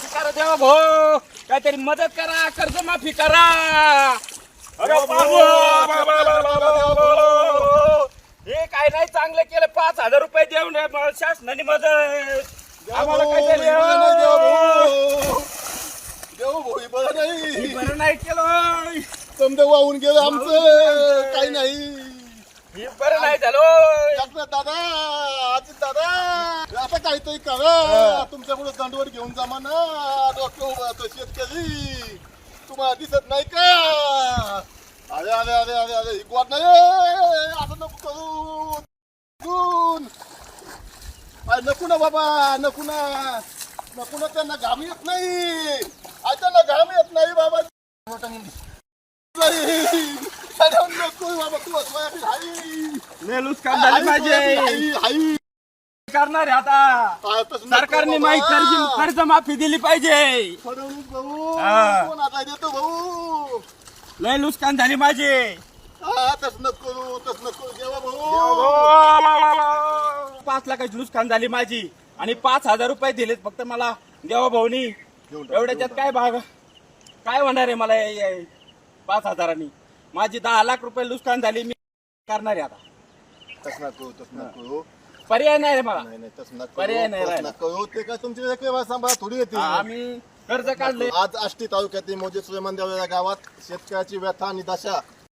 असं करा देवा भाऊ. काहीतरी मदत करा कर्ज माफी करा हे काय नाही चांगलं केलं पाच हजार रुपये देऊन शासनाने मदत. आम्हाला काहीतरी देव भाऊ. बरं नाही. बरं नाही केलं समजा वाहून गेलं आमचं काही नाही. बरं नाही झालं दादा आता काहीतरी करा. तुमच्यापुढे दंडवर घेऊन जा ना डॉक्टर शेतकरी. तुम्हाला दिसत नाही का? अरे अरे अरे अरे अरे ही गोड नाही. असं नको करू. अरे नको ना बाबा नको ना. नको ना त्यांना घाम येत नाही. अरे त्यांना घाम येत नाही बाबा. नको बाबा तू असं हाई नेलूस काम झाली हाई हाई करणार आहे आता. नको सरकारने बाबा. माहिती कर्ज कर्ज माफी दिली पाहिजे. फडणवीस भाऊ हा. कोण आता देतो भाऊ? लय नुकसान झाली माझी. हा तस नको करू तस नको. करू देवा भाऊ. पाच लाखाची नुकसान झाली माझी. आणि पाच हजार रुपये दिलेत फक्त मला. देवा भाऊनी. घेऊन टाक, एवढ्याच्यात काय भाग? काय होणार आहे मला पाच हजारांनी? माझी दहा लाख रुपये नुकसान झाली मी करणार आहे आता. तस नको तस नको. पर्याय नाही रे मला नाही नाही तस नको. पर्याय नाही तस राहिला. नको. ते काय तुमची सांभाळ थोडी येते. आम्ही कर्ज काढले. आज आष्टी तालुक्यातील मोजे सुलेमान देवळा या गावात शेतकऱ्याची व्यथा आणि दशा.